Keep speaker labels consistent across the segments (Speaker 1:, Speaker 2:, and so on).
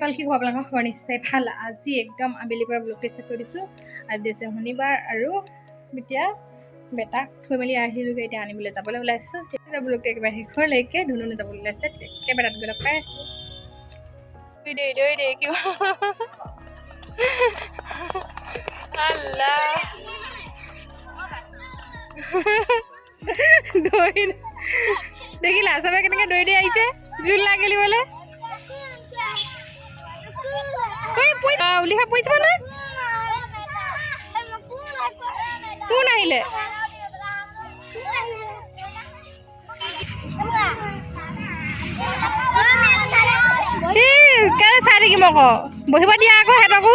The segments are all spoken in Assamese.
Speaker 1: অকল কি আপোনালোকৰ খবৰ নিশ্চয় ভালো। আজি একদম আবেলিৰ পৰা ব্লগটো ষ্টাৰ্ট কৰি দিছোঁ। আজি হৈছে শনিবাৰ আৰু এতিয়া বেটাক থৈ মেলি আহিলোগৈ এতিয়া আনিবলৈ যাবলৈ ওলাইছোঁ। তেতিয়া ব্লগটো একেবাৰে শেষৰলৈকে ধুনুনে যাবলৈ ওলাইছে একেবাৰে তাত গৈ লগ পাই আছোঁ। দৈ দৈ দৈ দৈ কিয় আল্লাহ। দৈ দেখিলা চবে কেনেকৈ দৈ দি আহিছে জোল লাগিলিবলৈ উলিহা পৰিছে নহয় কোন আহিলে? চাই থাকিম আকৌ বহিব দিয়া আকৌ সিহঁতকো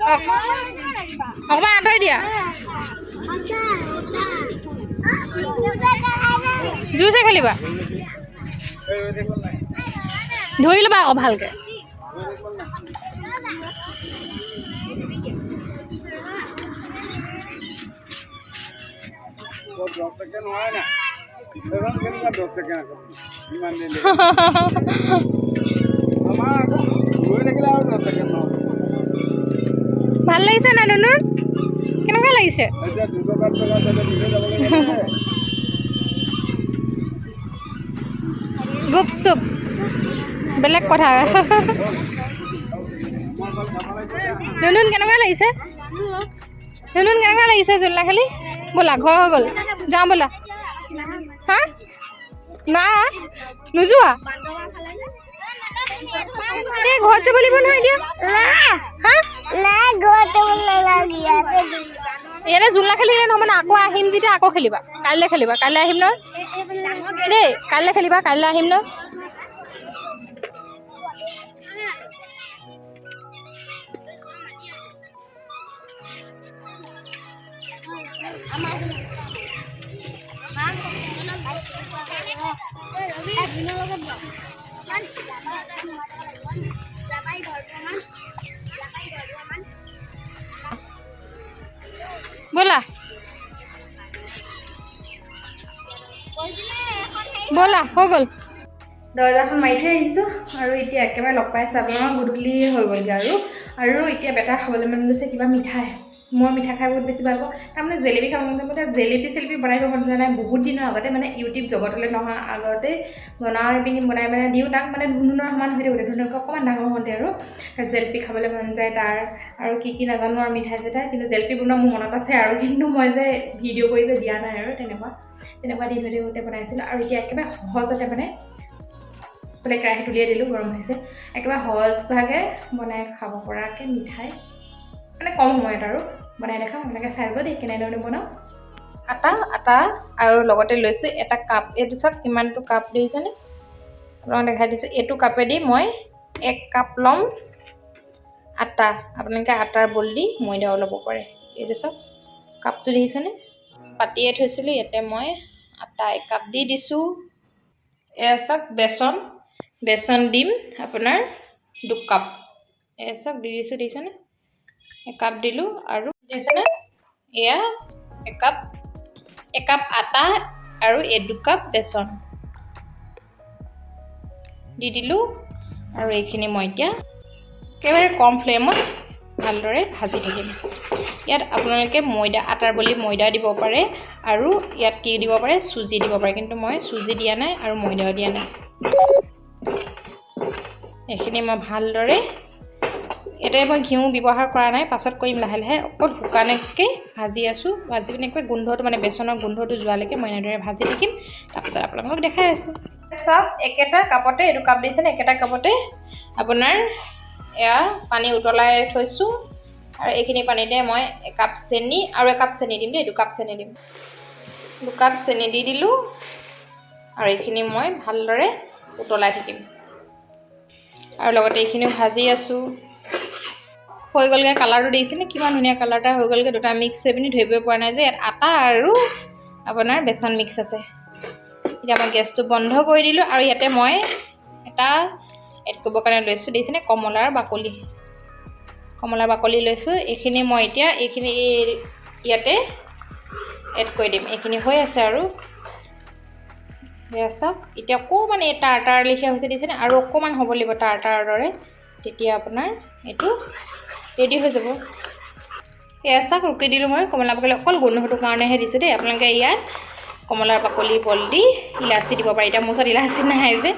Speaker 1: অকণ জোৰ হৈছে খেলি ল'ব দিয়া। অকণমান আঁতৰি দিয়া জোৰছে খেলিবা ধৰি ল'বা আকৌ ভালকৈ।
Speaker 2: দহ ছেকেণ্ড হয় না এখন কেনেকুৱা দহ ছেকেণ্ড আকৌ ইমান দেৰি। আমাৰ আকৌ ৰৈ থাকিলে আৰু দহ ছেকেণ্ড নহয়
Speaker 1: ভালো লাগিছে নাই নুনু কেনেকুৱা লাগিছে?
Speaker 2: এতিয়া দুশ কাপ টকা চাগে নিজে যাব লাগিব
Speaker 1: গুপ চুপ। বেলেগ কথা। নুনুন কেনেকুৱা লাগিছে? নুনুন কেনেকুৱা লাগিছে জোলনা খালি? ব'লা, ঘৰ হৈ গ'ল। যাওঁ ব'লা। হা? না? নোযোৱা? এই ঘৰত যাব লাগিব নহয় এতিয়া হা ইয়াতে জোলনা খেলিলে নহ'ব না আকৌ আহিম যেতিয়া আকৌ খেলিবা। কাইলৈ খেলিবা কাইলৈ আহিম নহয়? দেই কাইলৈ খেলিবা কাইলৈ আহিম ন ব'লা ব'লা হৈ গ'ল। দৰ্জাখন মাৰি থৈ আহিছোঁ আৰু এতিয়া একেবাৰে লগ পাই আছোঁ আপোনালোকৰ গধূলি হৈ গ'লগৈ আৰু। আৰু এতিয়া বেটাৰ খাবলৈ মন গৈছে কিবা মিঠাই। মই মিঠাই খাই বহুত বেছি ভাল পাওঁ। তাৰমানে জেলেপি খাব মন গৈছে জেলেপি চেলেপি বনাই দিব মন যোৱা নাই। বহুত দিনৰ আগতে মানে ইউটিউব জগতলৈ নহা আগতে বনাই পিনি বনাই মানে দিওঁ। তাক মানে ধুনুনৰ সমান হৈ থাকোঁতে ধুনুনকৈ অকণমান ডাঙৰ হওঁতে আৰু। জেলেপি খাবলৈ মন যায় তাৰ। আৰু কি কি নাজানো আৰু মিঠাই চিঠাই কিন্তু জেলেপি বনোৱা মোৰ মনত আছে আৰু। কিন্তু মই যে ভিডিঅ' কৰি যে দিয়া নাই আৰু তেনেকুৱা। তেনেকুৱা দি থৈ থাকোঁতে বনাইছিলোঁ আৰু এতিয়া একেবাৰে সহজতে মানে বোলে কেৰাহীত উলিয়াই দিলোঁ গৰম হৈছে। একেবাৰে সহজভাগে বনাই খাব পৰাকৈ মিঠাই মানে কম সময়ত আৰু বনাই দেখাম আপোনালোকে চাই ল'ব দেই কেনেধৰণে বনাওঁ। আটা আটা আৰু লগতে লৈছোঁ এটা কাপ এইটো চাওক কিমানটো কাপ দেখিছেনে আপোনাক দেখাই দিছোঁ এইটো কাপেদি মই এক কাপ ল'ম আটা। আপোনালোকে আটাৰ বল দি ময়দাও ল'ব পাৰে। এইটো চাওক কাপটো দেখিছেনে? পাতিয়ে থৈছিলোঁ ইয়াতে মই আটা একাপ দি দিছোঁ। এয়া চাওক বেচন বেচন দিম আপোনাৰ দুকাপ। এয়া চাওক দি দিছোঁ দেখিছেনে? একাপ দিলোঁ আৰু দিছেনে এয়া একাপ একাপ আটা আৰু দুকাপ বেচন। দি দিলোঁ আৰু এইখিনি মই এতিয়া একেবাৰে কম ফ্লেমত ভালদৰে ভাজি থাকিম। ইয়াত আপোনালোকে ময়দা আটাৰ বলি ময়দা দিব পাৰে আৰু ইয়াত কি দিব পাৰে? চুজি দিব পাৰে। কিন্তু মই চুজি দিয়া নাই আৰু ময়দাও দিয়া নাই। এইখিনি মই ভালদৰে ইয়াতে মই ঘিউ ব্যৱহাৰ কৰা নাই পাছত কৰিম লাহে লাহে। অকল শুকানকৈ ভাজি আছোঁ। ভাজি পিনে একেবাৰে গোন্ধটো মানে বেচনৰ গোন্ধটো যোৱালৈকে মই এনেদৰে ভাজি থাকিম। তাৰপিছত আপোনালোকক দেখাই আছোঁ। চাওক একেটা কাপতে এইটো কাপ দিছেনে একেটা কাপতে। আপোনাৰ এয়া পানী উতলাই থৈছোঁ। আৰু এইখিনি পানীতে মই একাপ চেনি আৰু একাপ চেনি দিম দেই দুকাপ চেনি দিম। দুকাপ চেনি দি দিলোঁ। আৰু এইখিনি মই ভালদৰে উতলাই থাকিম। আৰু লগতে এইখিনিও ভাজি আছোঁ। হৈ গ'লগৈ কালাৰটো দেখিছেনে কিমান ধুনীয়া কালাৰ এটা হৈ গ'লগৈ। দুটা মিক্স হৈ পিনি ধৰিব পৰা নাই যে। ইয়াত আটা আৰু আপোনাৰ বেচন মিক্স আছে। এতিয়া মই গেছটো বন্ধ কৰি দিলোঁ। আৰু ইয়াতে মই এটা এড কৰিবৰ কাৰণে লৈছোঁ দেখিছেনে? কমলাৰ বাকলি। কমলাৰ বাকলি লৈছোঁ এইখিনি মই এতিয়া এইখিনি এই- ইয়াতে এড কৰি দিম। এইখিনি হৈ আছে আৰু। এয়া চাওক এতিয়া অকণমান এই তাৰ তাৰ লেখীয়া হৈছে দিছেনে আৰু অকণমান হ'ব লাগিব তাৰ তাৰ দৰে। তেতিয়া আপোনাৰ এইটো ৰেডি হৈ যাব। এয়া চাওক ৰুকি দিলোঁ মই কমলা বাকলি। অকল গোন্ধটোৰ কাৰণেহে দিছোঁ দেই। আপোনালোকে ইয়াত কমলাৰ বাকলি বল দি ইলাচি দিব পাৰে। এতিয়া মোৰ ওচৰত ইলাচি নাই যে।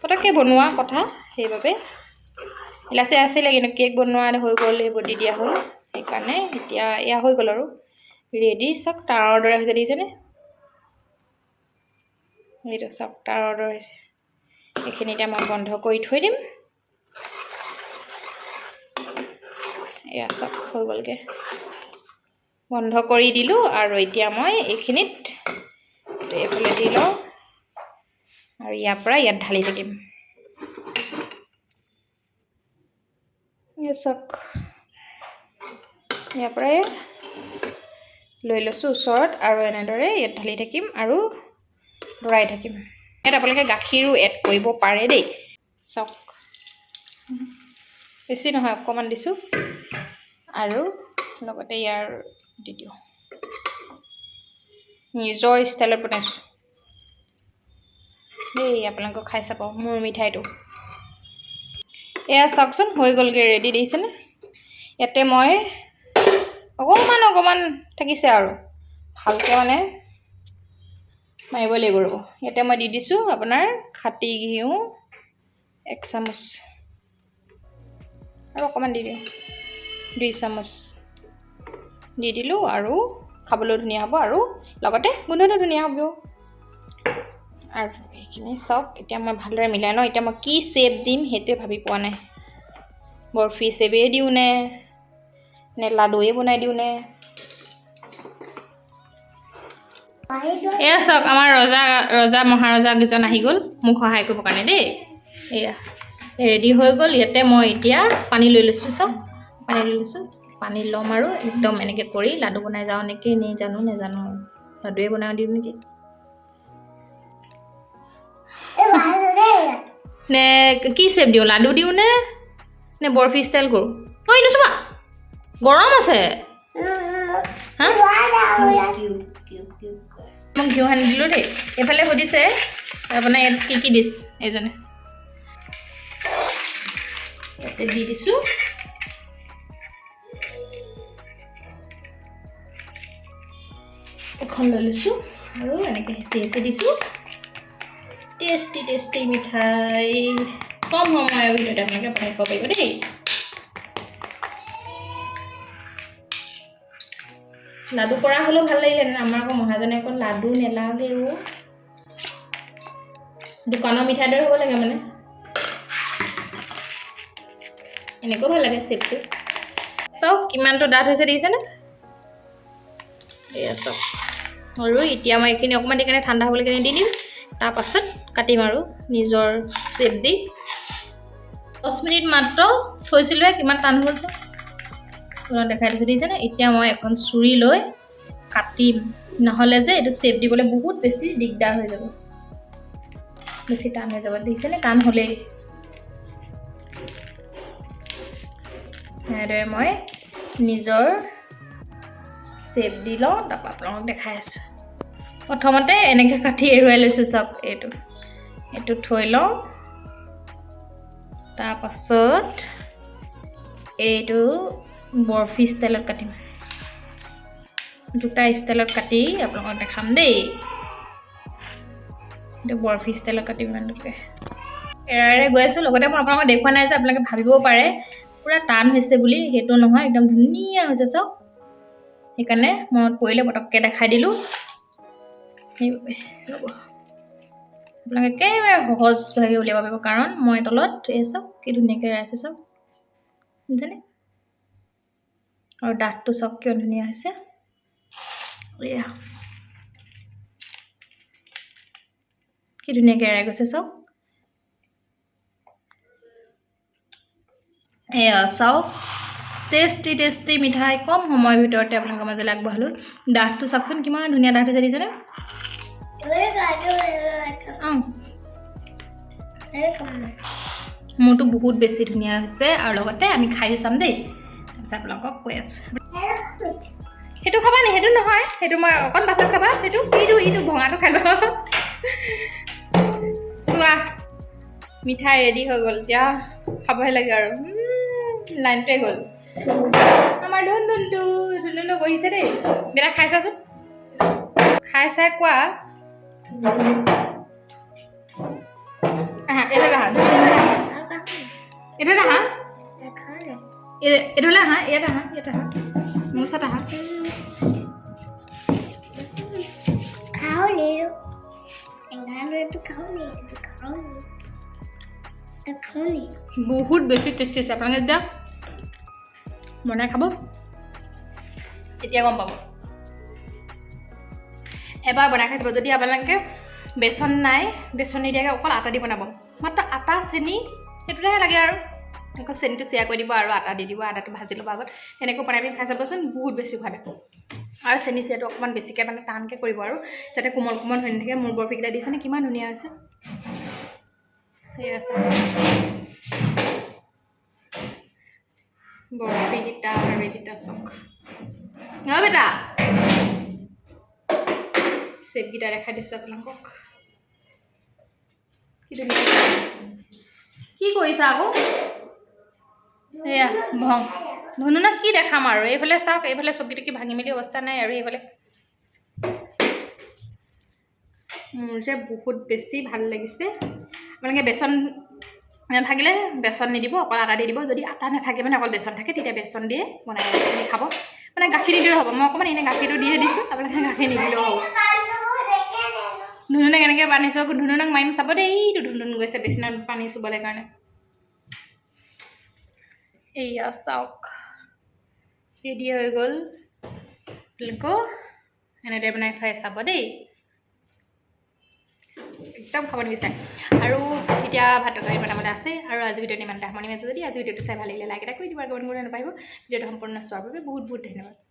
Speaker 1: পটককৈ বনোৱা কথা। সেইবাবে ইলাচি আছিলে কিন্তু কেক বনোৱা হৈ গ'ল সেইবোৰ দি দিয়া হ'ল। সেইকাৰণে এতিয়া এয়া হৈ গ'ল আৰু। ৰেডি চাওক তাৰৰ দৰে হৈছে দেখিছেনে এইটো চাওক তাৰৰ দৰে হৈছে এইখিনি এতিয়া মই বন্ধ কৰি থৈ দিম। এয়া চাওক হৈ গ'লগৈ। বন্ধ কৰি দিলোঁ আৰু এতিয়া মই এইখিনিত। এইফালে দি লওঁ। আৰু ইয়াৰ পৰা ইয়াত ঢালি থাকিম। চাওক ইয়াৰ পৰাই লৈ লৈছোঁ ওচৰত আৰু এনেদৰে ইয়াত ঢালি থাকিম আৰু লৰাই থাকিম। ইয়াত আপোনালোকে গাখীৰো এড কৰিব পাৰে দেই। চাওক। বেছি নহয় অকণমান দিছোঁ। আৰু লগতে ইয়াৰ দি দিওঁ। নিজৰ ষ্টাইলত বনাইছোঁ। দেই আপোনালোকক খাই চাব মোৰ মিঠাইটো। এয়া চাওকচোন হৈ গ'লগৈ ৰেডি দেখিছেনে? ইয়াতে মই অকণমান অকণমান থাকিছে আৰু। ভালকৈ মানে মাৰিব লাগিব ৰ'ব। ইয়াতে মই দি দিছোঁ আপোনাৰ খাটি ঘিউ এক চামুচ। আৰু অকণমান দি দিওঁ। দুই চামুচ। দি দিলোঁ আৰু খাবলৈ ধুনীয়া হ'ব আৰু লগতে গোন্ধটো ধুনীয়া হ'ব। আৰু সেইখিনি চাওক এতিয়া মই ভালদৰে মিলাই লওঁ। এতিয়া মই কি শ্বেপ দিম সেইটোৱে ভাবি পোৱা নাই। বৰফি শ্বেপেই দিওঁ নে? লাডুৱে বনাই দিওঁ নে? এয়া চাওক আমাৰ ৰজা ৰজা মহাৰজাকেইজন আহি গ'ল। মোক সহায় কৰিবৰ কাৰণে দেই। এয়া ৰেডি হৈ গ'ল। ইয়াতে মই এতিয়া পানী লৈ লৈছোঁ চাওক পানী লৈ লৈছোঁ। পানী ল'ম আৰু একদম এনেকৈ কৰি লাডু বনাই যাওঁ নেকি নেজানো। আৰু লাডুৱে বনাই দিওঁ নেকি? নে, কি শ্বেপ দিওঁ? লাডু দিওঁ নে? নে বৰফি ষ্টাইল কৰোঁ। ঐ নুচুবা গৰম আছে। মই ঘিউ সানি দিলোঁ দেই। এইফালে সুধিছে, আপোনাৰ ইয়াত কি কি দিছ এইজনে? ইয়াতে দি দিছোঁ। এখন লৈ লৈছোঁ আৰু এনেকৈ হেঁচি হেঁচি দিছোঁ। টেষ্টি টেষ্টি মিঠাই। কম সময়ৰ ভিতৰতে আপোনালোকে বনাই খাব পাৰিব দেই লাডু কৰা হ'লেও ভালো লাগিলেহেঁতেন আমাৰ আকৌ মহাজনে আকৌ লাডু নেলাগেও দোকানৰ মিঠাই দৰে হ'ব লাগে মানে। এনেকৈও ভালো লাগে চেপটো। চাওক, কিমানটো ডাঠ হৈছে দেখিছেনে এয়া চাওক। আৰু এতিয়া মই এইখিনি অকণমান দি কেনে ঠাণ্ডা হ'বলৈ কেনে দি দিম। তাৰপাছত কাটিম আৰু নিজৰ চেপ দি। দহ মিনিট মাত্ৰ থৈছিলোঁহে কিমান টান হ'ল দেখাই দিছোঁ দেখিছেনে? এতিয়া মই এখন চুৰি লৈ কাটিম। নহ'লে যে এইটো চেপ দিবলৈ বহুত বেছি দিগদাৰ হৈ যাব। বেছি টান হৈ যাব। দেখিছেনে? টান হ'লেই। এনেদৰে মই নিজৰ চেপ দি লওঁ তাৰপৰা আপোনালোকক দেখাই আছোঁ। প্ৰথমতে এনেকৈ কাটি এৰুৱাই লৈছোঁ চাওক এইটো। এইটো থৈ লওঁ। তাৰপাছত এইটো বৰফি ষ্টাইলত কাটিম। দুটা ষ্টাইলত কাটি আপোনালোকক দেখাম দেই। এইটো বৰফি ষ্টাইলত কাটিম ইমানটোকে এৰাৰে গৈ আছোঁ লগতে মই আপোনালোকক দেখুওৱা নাই যে আপোনালোকে ভাবিবও পাৰে। পূৰা টান হৈছে বুলি সেইটো নহয় একদম ধুনীয়া হৈছে চাওক। সেইকাৰণে মনত পৰিলে পটককৈ দেখাই দিলোঁ। সেইবাবে ৰ'ব। আপোনালোকে একেবাৰে সহজভাৱে উলিয়াব পাৰিব কাৰণ মই তলত এই চাওক কি ধুনীয়াকৈ এৰাইছে চাওক বুজিছেনে? আৰু ডাঠটো চাওক কিয় ধুনীয়া হৈছে। এয়া। কি ধুনীয়াকৈ এৰাই গৈছে চাওক। এয়া চাওক। টেষ্টি টেষ্টি মিঠাই কম সময়ৰ ভিতৰতে আপোনালোকৰ মাজলৈ আগবঢ়ালোঁ। ডাঠটো চাওকচোন কিমান ধুনীয়া ডাঠ হৈছে দেখিছেনে? অঁ। মোৰতো বহুত বেছি ধুনীয়া হৈছে আৰু লগতে আমি খায়ো চাম দেই। তাৰপিছত আপোনালোকক কৈ আছোঁ। সেইটো খাবা নি? সেইটো নহয়। সেইটো মই অকণ পাছত খাবা। সেইটো ইটো ইটো ভঙাটো খাই লোৱা চোৱা মিঠাই ৰেডি হৈ গ'ল। এতিয়া খাবহে লাগে আৰু। লাইনটোৱে গ'ল। আমাৰ ধুন ধুনটো ধুন ধুনটো বহিছে দেই। বেটা খাই চোৱাচোন। খাই চাই কোৱা। আহা এইটো আহা এইটো আহা এইটো আহা ইয়াত আহা ইয়াত আহা মোৰ ওচৰত আহা বহুত বেছি টেষ্টি আছে আপোনালোকে যেতিয়া বনাই খাব তেতিয়া গম পাব এবাৰ বনাই খাই চাব যদি আপোনালোকে বেচন নাই বেচন নিদিয়াকৈ অকল আটা দি বনাব। মাত্ৰ আটা চেনি সেইটোহে লাগে আৰু। আকৌ চেনিটো শ্বেয়াৰ কৰি দিব আৰু আটা দি দিব আটাটো ভাজি ল'ব আগত। তেনেকৈ বনাই পিনি খাই চাবচোন বহুত বেছি সোৱাদ আৰু চেনি চিয়াটো অকণমান বেছিকৈ মানে টানকৈ কৰিব আৰু যাতে কোমল কোমল হৈ নাথাকে। মোৰ বৰফিকেইটা দিছেনে কিমান ধুনীয়া হৈছে। সেই আছে। বৰফিকেইটা এইকেইটা চক। অঁ বেটা। চেপকেইটা দেখাই দিছোঁ আপোনালোকক কি ধুনীয়া কি কৰিছা আকৌ এয়া ভং ধুনুনক কি দেখাম আৰু এইফালে চাওক এইফালে চকী টকী ভাঙি মেলি অৱস্থা নাই আৰু এইফালে মোৰ যে বহুত বেছি ভাল লাগিছে আপোনালোকে বেচন নাথাকিলে বেচন নিদিব অকল আটা দি দিব যদি আটা নাথাকে মানে অকল বেচন থাকে তেতিয়া বেচন দিয়ে বনাই খাব মানে গাখীৰ নিদিলেও হ'ব মই অকণমান এনেই গাখীৰটো দিয়ে দিছোঁ আপোনালোকে গাখীৰ নিদিলেও হ'ব ধুনুনক এনেকৈ বান্ধিছোঁ ধুনুনক মাৰিম চাব দেই এইটো ধুনুন গৈছে বিচনাত পানী চুবলৈ কাৰণে। এইয়া চাওক। ৰেডি হৈ গ'ল। আপোনালোকো এনেদৰে বনাই খাই চাব দেই। একদম খাব নিবিচাৰে। আৰু এতিয়া ভাত তৰকাৰী বনাবলৈ আছে আৰু আজি ভিডিঅ'টো ইমানটা সামৰণি মাৰিছোঁ যদি আজি ভিডিঅ'টো চাই ভাল লাগিলে লাইক এটা কৰি দিব আৰু কমেণ্ট কৰিব ভিডিঅ'টো সম্পূৰ্ণ চোৱাৰ বাবে বহুত বহুত ধন্যবাদ।